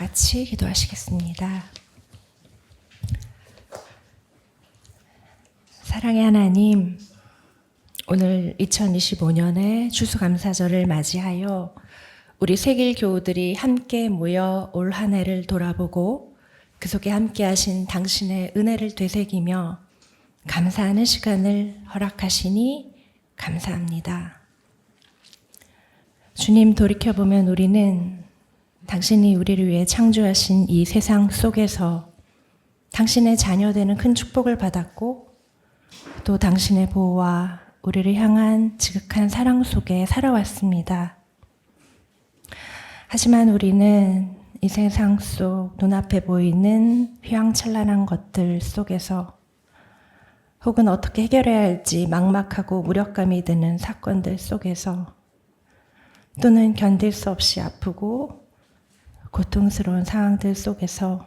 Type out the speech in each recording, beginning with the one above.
다 같이 기도하시겠습니다. 사랑의 하나님, 오늘 2025년의 추수감사절을 맞이하여 우리 세길 교우들이 함께 모여 올 한 해를 돌아보고 그 속에 함께 하신 당신의 은혜를 되새기며 감사하는 시간을 허락하시니 감사합니다. 주님 돌이켜보면 우리는 당신이 우리를 위해 창조하신 이 세상 속에서 당신의 자녀되는 큰 축복을 받았고 또 당신의 보호와 우리를 향한 지극한 사랑 속에 살아왔습니다. 하지만 우리는 이 세상 속 눈앞에 보이는 휘황찬란한 것들 속에서 혹은 어떻게 해결해야 할지 막막하고 무력감이 드는 사건들 속에서 또는 견딜 수 없이 아프고 고통스러운 상황들 속에서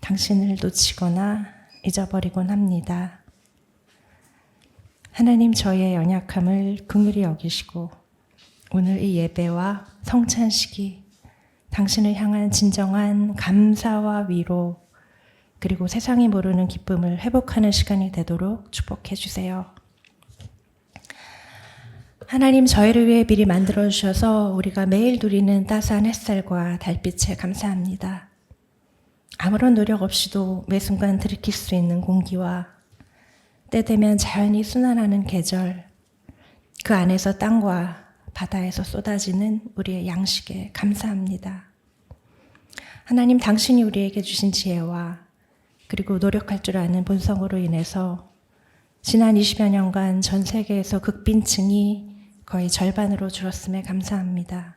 당신을 놓치거나 잊어버리곤 합니다. 하나님 저의 연약함을 긍휼히 여기시고 오늘 이 예배와 성찬식이 당신을 향한 진정한 감사와 위로 그리고 세상이 모르는 기쁨을 회복하는 시간이 되도록 축복해 주세요. 하나님 저희를 위해 미리 만들어 주셔서 우리가 매일 누리는 따스한 햇살과 달빛에 감사합니다. 아무런 노력 없이도 매 순간 들이킬 수 있는 공기와 때 되면 자연이 순환하는 계절, 그 안에서 땅과 바다에서 쏟아지는 우리의 양식에 감사합니다. 하나님 당신이 우리에게 주신 지혜와 그리고 노력할 줄 아는 본성으로 인해서 지난 20여 년간 전 세계에서 극빈층이 거의 절반으로 줄었음에 감사합니다.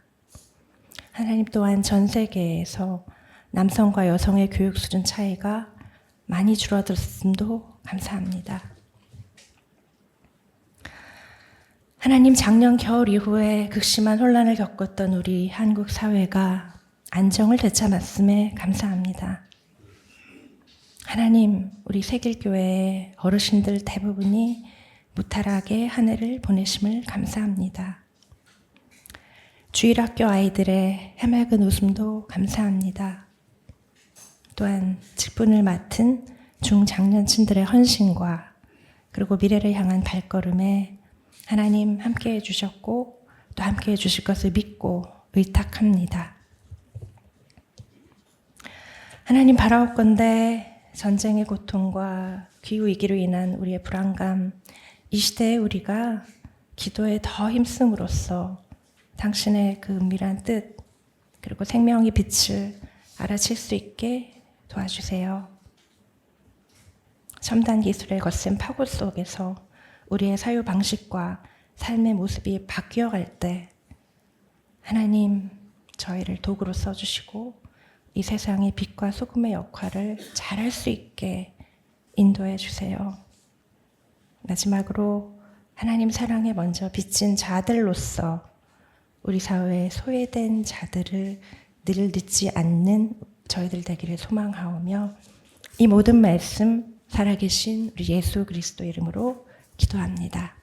하나님 또한 전 세계에서 남성과 여성의 교육 수준 차이가 많이 줄어들었음도 감사합니다. 하나님 작년 겨울 이후에 극심한 혼란을 겪었던 우리 한국 사회가 안정을 되찾았음에 감사합니다. 하나님, 우리 세길교회의 어르신들 대부분이 무탈하게 한 해를 보내심을 감사합니다. 주일학교 아이들의 해맑은 웃음도 감사합니다. 또한 직분을 맡은 중장년층들의 헌신과 그리고 미래를 향한 발걸음에 하나님 함께 해주셨고 또 함께 해주실 것을 믿고 의탁합니다. 하나님 바라옵건대 전쟁의 고통과 기후 위기로 인한 우리의 불안감, 이 시대에 우리가 기도에 더 힘씀으로써 당신의 그 은밀한 뜻, 그리고 생명의 빛을 알아챌 수 있게 도와주세요. 첨단 기술의 거센 파고 속에서 우리의 사유 방식과 삶의 모습이 바뀌어 갈 때 하나님 저희를 도구로 써주시고 이 세상의 빛과 소금의 역할을 잘할 수 있게 인도해 주세요. 마지막으로 하나님 사랑에 먼저 비친 자들로서 우리 사회에 소외된 자들을 늘 늦지 않는 저희들 되기를 소망하오며 이 모든 말씀 살아계신 우리 예수 그리스도 이름으로 기도합니다.